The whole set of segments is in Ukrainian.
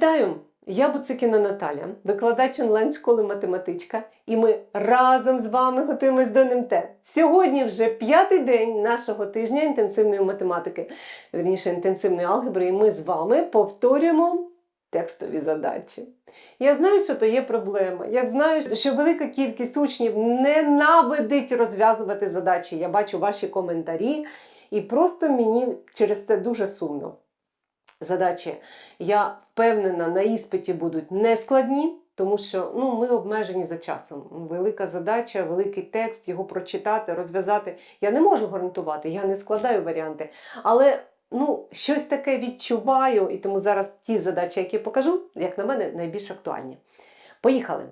Вітаю! Я Буцикіна Наталя, викладач онлайн-школи математичка, і ми разом з вами готуємось до НМТ. Сьогодні вже п'ятий день нашого тижня інтенсивної математики, вірніше інтенсивної алгебри, і ми з вами повторюємо текстові задачі. Я знаю, що то є проблема. Я знаю, що велика кількість учнів ненавидить розв'язувати задачі. Я бачу ваші коментарі, і просто мені через це дуже сумно. Задачі, я впевнена, на іспиті будуть нескладні, тому що ну, ми обмежені за часом. Велика задача, великий текст, його прочитати, розв'язати. Я не можу гарантувати, я не складаю варіанти. Але ну, щось таке відчуваю, і тому зараз ті задачі, які покажу, як на мене, найбільш актуальні. Поїхали!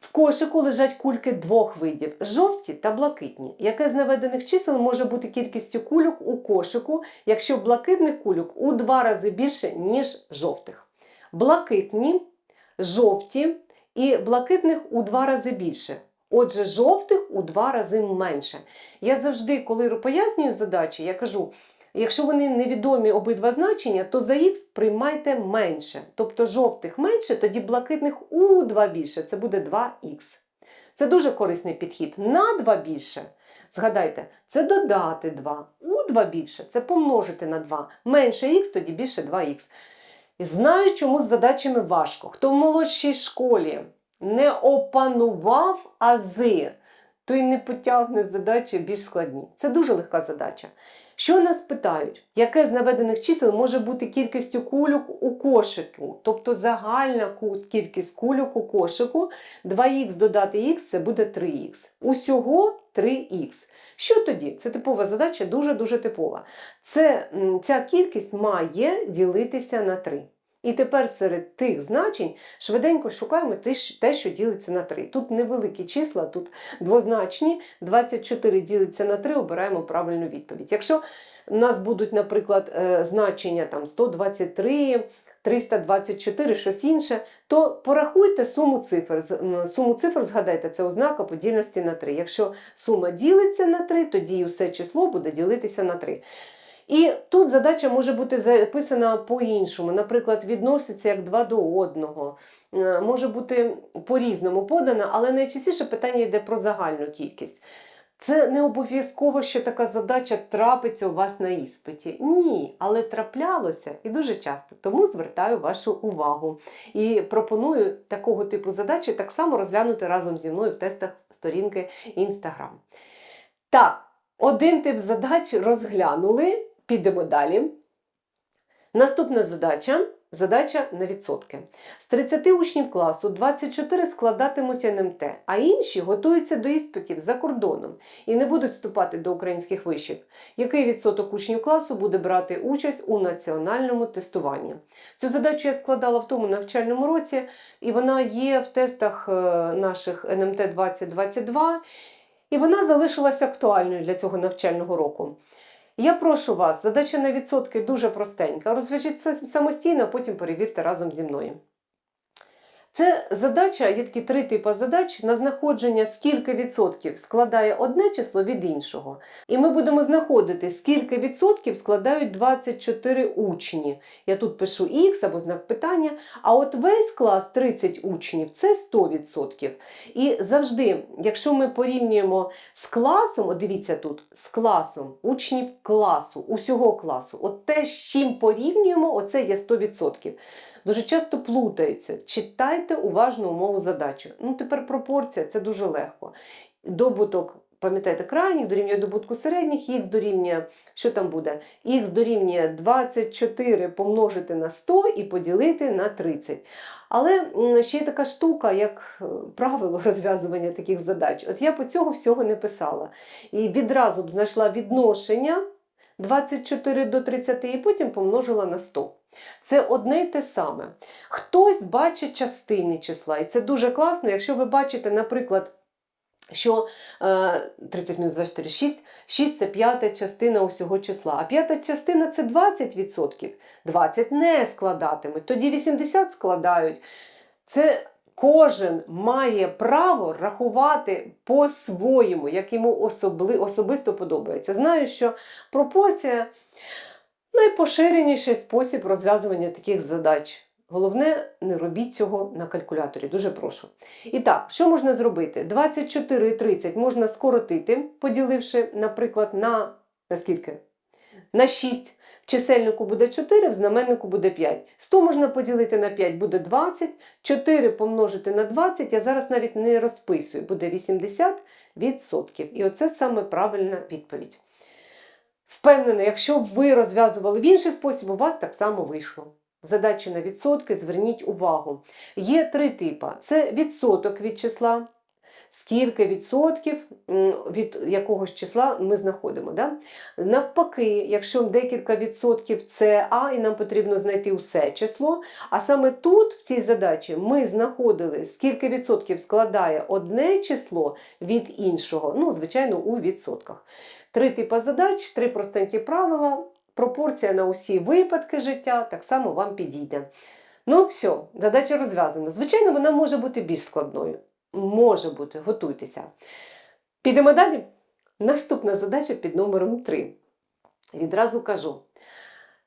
В кошику лежать кульки двох видів жовті та блакитні. Яке з наведених чисел може бути кількістю кульок у кошику, якщо блакитних кульок у два рази більше, ніж жовтих? Блакитні, жовті і блакитних у два рази більше. Отже, жовтих у два рази менше. Я завжди, коли пояснюю задачі, я кажу. Якщо вони невідомі обидва значення, то за х приймайте менше. Тобто жовтих менше, тоді блакитних у 2 більше, це буде 2х. Це дуже корисний підхід. На 2 більше. Згадайте, це додати 2. У 2 більше це помножити на 2. Менше х, тоді більше 2х. І знаю, чому з задачами важко. Хто в молодшій школі не опанував ази, той не потягне задачі більш складні. Це дуже легка задача. Що нас питають? Яке з наведених чисел може бути кількістю кульок у кошику? Тобто загальна кількість кульок у кошику 2х додати х це буде 3х. Усього 3х. Що тоді? Це типова задача, дуже-дуже типова. Це, Ця кількість має ділитися на 3. І тепер серед тих значень швиденько шукаємо те, що ділиться на 3. Тут невеликі числа, тут двозначні. 24 ділиться на 3, обираємо правильну відповідь. Якщо у нас будуть, наприклад, е, значення там 123, 324, щось інше, то порахуйте суму цифр. Суму цифр, згадайте, це ознака подільності на 3. Якщо сума ділиться на 3, тоді усе число буде ділитися на 3. І тут задача може бути записана по-іншому, наприклад, відноситься як два до одного, е, може бути по-різному подана, але найчастіше питання йде про загальну кількість. Це не обов'язково, що така задача трапиться у вас на іспиті. Ні, але траплялося і дуже часто. Тому звертаю вашу увагу. І пропоную такого типу задачі так само розглянути разом зі мною в тестах сторінки Instagram. Так, один тип задач розглянули. Підемо далі. Наступна задача задача на відсотки. З 30 учнів класу 24 складатимуть НМТ, а інші готуються до іспитів за кордоном і не будуть вступати до українських вишів. Який відсоток учнів класу буде брати участь у національному тестуванні? Цю задачу я складала в тому навчальному році, і вона є в тестах е, наших НМТ 2022, і вона залишилася актуальною для цього навчального року. Я прошу вас, задача на відсотки дуже простенька. Розв'яжіть самостійно, потім перевірте разом зі мною. Це задача, є такі три типи задач на знаходження, скільки відсотків складає одне число від іншого. І ми будемо знаходити, скільки відсотків складають 24 учні. Я тут пишу Х або знак питання. А от весь клас 30 учнів це 100%. І завжди, якщо ми порівнюємо з класом, от дивіться тут, з класом, учнів класу, усього класу, от те, з чим порівнюємо, оце є 100%. Дуже часто плутаються. Читайте уважно умову задачі. Ну, тепер пропорція це дуже легко. Добуток, пам'ятаєте, крайніх дорівнює добутку середніх, х дорівнює, що там буде? Х дорівнює 24 помножити на 100 і поділити на 30. Але ще є така штука, як е, правило розв'язування таких задач. От я по цього всього не писала. І відразу б знайшла відношення 24 до 30 і потім помножила на 100. Це одне й те саме. Хтось бачить частини числа, і це дуже класно, якщо ви бачите, наприклад, що 30 мінус 24 6, 6 це п'ята частина усього числа, а п'ята частина це 20%. 20 не складатимуть, тоді 80 складають. Це Кожен має право рахувати по-своєму, як йому особли, особисто подобається. Знаю, що пропорція найпоширеніший спосіб розв'язування таких задач. Головне, не робіть цього на калькуляторі, дуже прошу. І так, що можна зробити? 24 і 30 можна скоротити, поділивши, наприклад, на, на скільки? На 6. В чисельнику буде 4, в знаменнику буде 5. 100 можна поділити на 5, буде 20. 4 помножити на 20, я зараз навіть не розписую, буде 80%. І оце саме правильна відповідь. Впевнена, якщо ви розв'язували в інший спосіб, у вас так само вийшло. Задачі на відсотки, зверніть увагу. Є три типи: це відсоток від числа, скільки відсотків від якогось числа ми знаходимо. Да? Навпаки, якщо декілька відсотків це А, і нам потрібно знайти усе число. А саме тут, в цій задачі, ми знаходили, скільки відсотків складає одне число від іншого, ну, звичайно, у відсотках. Три типи задач, три простенькі правила. Пропорція на усі випадки життя так само вам підійде. Ну, все, задача розв'язана. Звичайно, вона може бути більш складною. Може бути, готуйтеся. Підемо далі. Наступна задача під номером 3. Відразу кажу.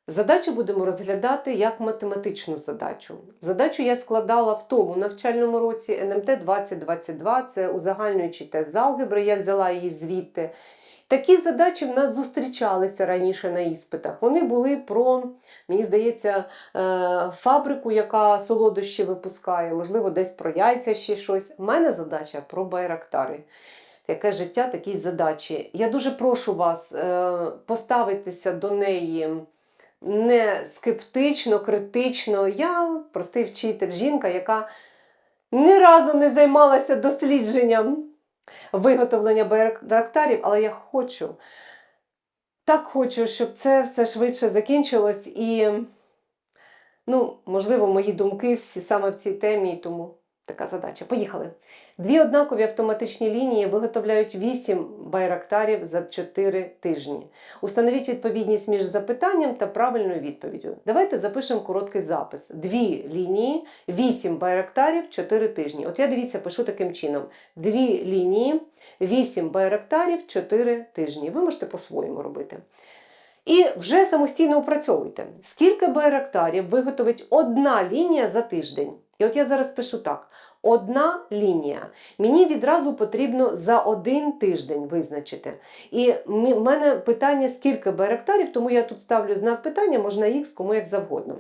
Задачу будемо розглядати як математичну задачу. Задачу я складала в тому навчальному році НМТ 2022, це узагальнюючий тест з алгебри, я взяла її звідти. Такі задачі в нас зустрічалися раніше на іспитах. Вони були про, мені здається, е, фабрику, яка солодощі випускає, можливо, десь про яйця ще щось. У мене задача про байрактари. Яке життя, такі задачі. Я дуже прошу вас е, поставитися до неї не скептично, критично. Я простий вчитель, жінка, яка ні разу не займалася дослідженням виготовлення байрактарів, але я хочу, так хочу, щоб це все швидше закінчилось. І, ну, можливо, мої думки всі саме в цій темі, тому така задача. Поїхали. Дві однакові автоматичні лінії виготовляють 8 байрактарів за 4 тижні. Установіть відповідність між запитанням та правильною відповіддю. Давайте запишемо короткий запис. Дві лінії, 8 байрактарів, 4 тижні. От я дивіться, пишу таким чином: дві лінії, 8 байрактарів, 4 тижні. Ви можете по-своєму робити. І вже самостійно опрацьовуйте, скільки байрактарів виготовить одна лінія за тиждень. І от я зараз пишу так: одна лінія. Мені відразу потрібно за один тиждень визначити. І в мене питання, скільки байрактарів, тому я тут ставлю знак питання, можна Х, кому як завгодно.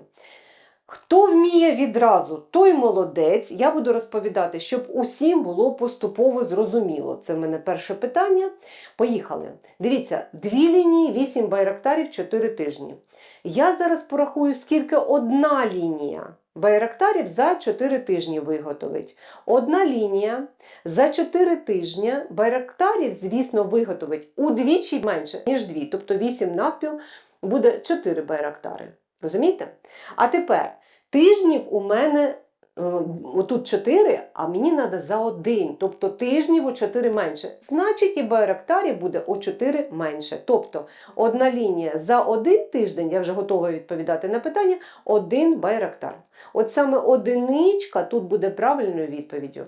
Хто вміє відразу, той молодець. Я буду розповідати, щоб усім було поступово зрозуміло. Це в мене перше питання. Поїхали. Дивіться, дві лінії, 8 байрактарів, 4 тижні. Я зараз порахую, скільки одна лінія байрактарів за 4 тижні виготовить. Одна лінія за 4 тижні байрактарів, звісно, виготовить удвічі менше, ніж 2. Тобто 8 навпіл буде 4 байрактари. Розумієте? А тепер тижнів у мене отут 4, а мені треба за один. Тобто тижнів о 4 менше. Значить, і байрактарів буде о 4 менше. Тобто одна лінія за один тиждень, я вже готова відповідати на питання, один байрактар. От саме одиничка тут буде правильною відповіддю.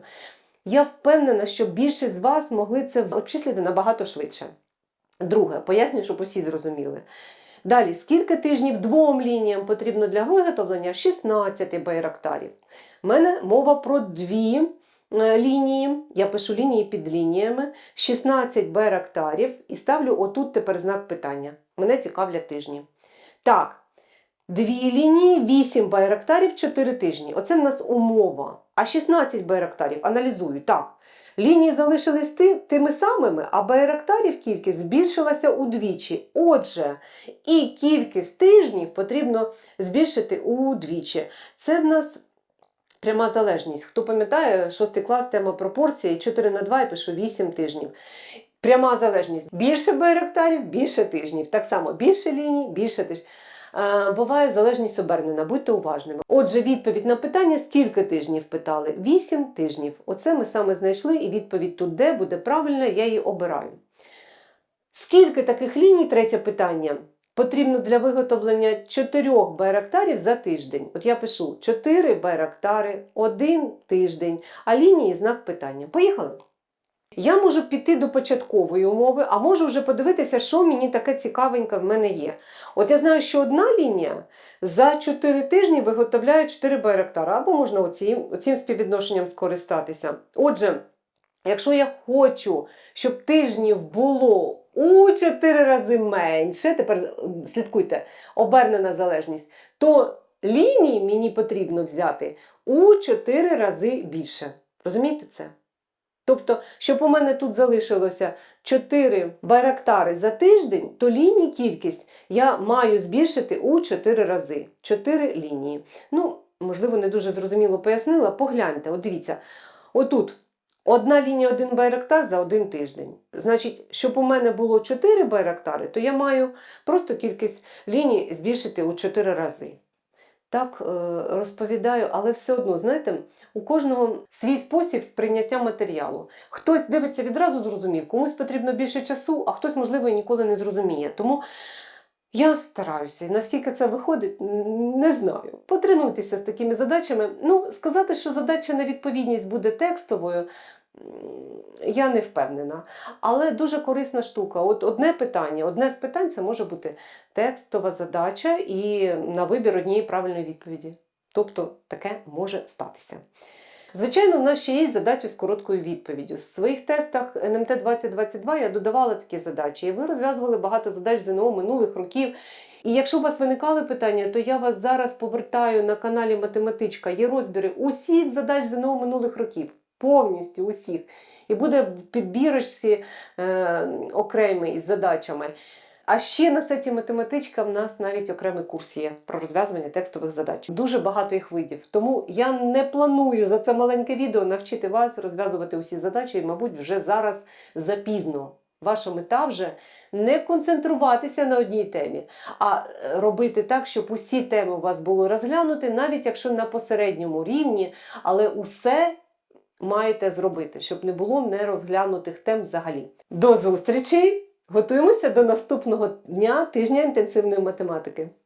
Я впевнена, що більшість з вас могли це обчислити набагато швидше. Друге, поясню, щоб усі зрозуміли. Далі, скільки тижнів двом лініям потрібно для виготовлення 16 байрактарів. У мене мова про дві е, лінії. Я пишу лінії під лініями, 16 байрактарів і ставлю отут тепер знак питання. Мене цікавлять тижні. Так, дві лінії, 8 байрактарів, 4 тижні. Оце в нас умова. А 16 байрактарів аналізую. Так. Лінії залишились ти, тими самими, а байрактарів кількість збільшилася удвічі. Отже, і кількість тижнів потрібно збільшити удвічі. Це в нас пряма залежність. Хто пам'ятає, 6 клас тема пропорції 4 на 2 я пишу 8 тижнів. Пряма залежність. Більше байрактарів, більше тижнів. Так само більше ліній, більше тижнів. Е, Буває залежність обернена, будьте уважними. Отже, відповідь на питання: скільки тижнів питали? 8 тижнів. Оце ми саме знайшли, і відповідь тут де буде правильна, я її обираю. Скільки таких ліній, третє питання, потрібно для виготовлення 4 байрактарів за тиждень? От я пишу 4 байрактари, 1 тиждень, а лінії знак питання. Поїхали! Я можу піти до початкової умови, а можу вже подивитися, що мені таке цікавеньке в мене є. От я знаю, що одна лінія за 4 тижні виготовляє 4 байрактара, або можна оцім, оцім співвідношенням скористатися. Отже, якщо я хочу, щоб тижнів було у 4 рази менше, тепер е, слідкуйте, обернена залежність, то лінії мені потрібно взяти у 4 рази більше. Розумієте це? Тобто, щоб у мене тут залишилося 4 байрактари за тиждень, то ліній кількість я маю збільшити у 4 рази. 4 лінії. Ну, можливо, не дуже зрозуміло пояснила. Погляньте, от дивіться, отут. Одна лінія, один байрактар за один тиждень. Значить, щоб у мене було 4 байрактари, то я маю просто кількість ліній збільшити у 4 рази. Так е, розповідаю, але все одно, знаєте, у кожного свій спосіб сприйняття матеріалу. Хтось дивиться відразу зрозумів, комусь потрібно більше часу, а хтось, можливо, і ніколи не зрозуміє. Тому я стараюся, наскільки це виходить, не знаю. Потренуйтеся з такими задачами. Ну, сказати, що задача на відповідність буде текстовою, я не впевнена. Але дуже корисна штука. От одне питання, одне з питань це може бути текстова задача і на вибір однієї правильної відповіді. Тобто таке може статися. Звичайно, в нас ще є задачі з короткою відповіддю. В своїх тестах НМТ 2022 я додавала такі задачі, і ви розв'язували багато задач ЗНО минулих років. І якщо у вас виникали питання, то я вас зараз повертаю на каналі Математичка. Є розбіри усіх задач ЗНО минулих років. Повністю усіх. І буде в підбірочці е, окремий з задачами. А ще на сайті математичка в нас навіть окремий курс є про розв'язування текстових задач. Дуже багато їх видів. Тому я не планую за це маленьке відео навчити вас розв'язувати усі задачі, і, мабуть, вже зараз запізно. Ваша мета вже не концентруватися на одній темі, а е, робити так, щоб усі теми у вас були розглянуті, навіть якщо на посередньому рівні, але усе маєте зробити, щоб не було нерозглянутих тем взагалі. До зустрічі! Готуємося до наступного дня тижня інтенсивної математики.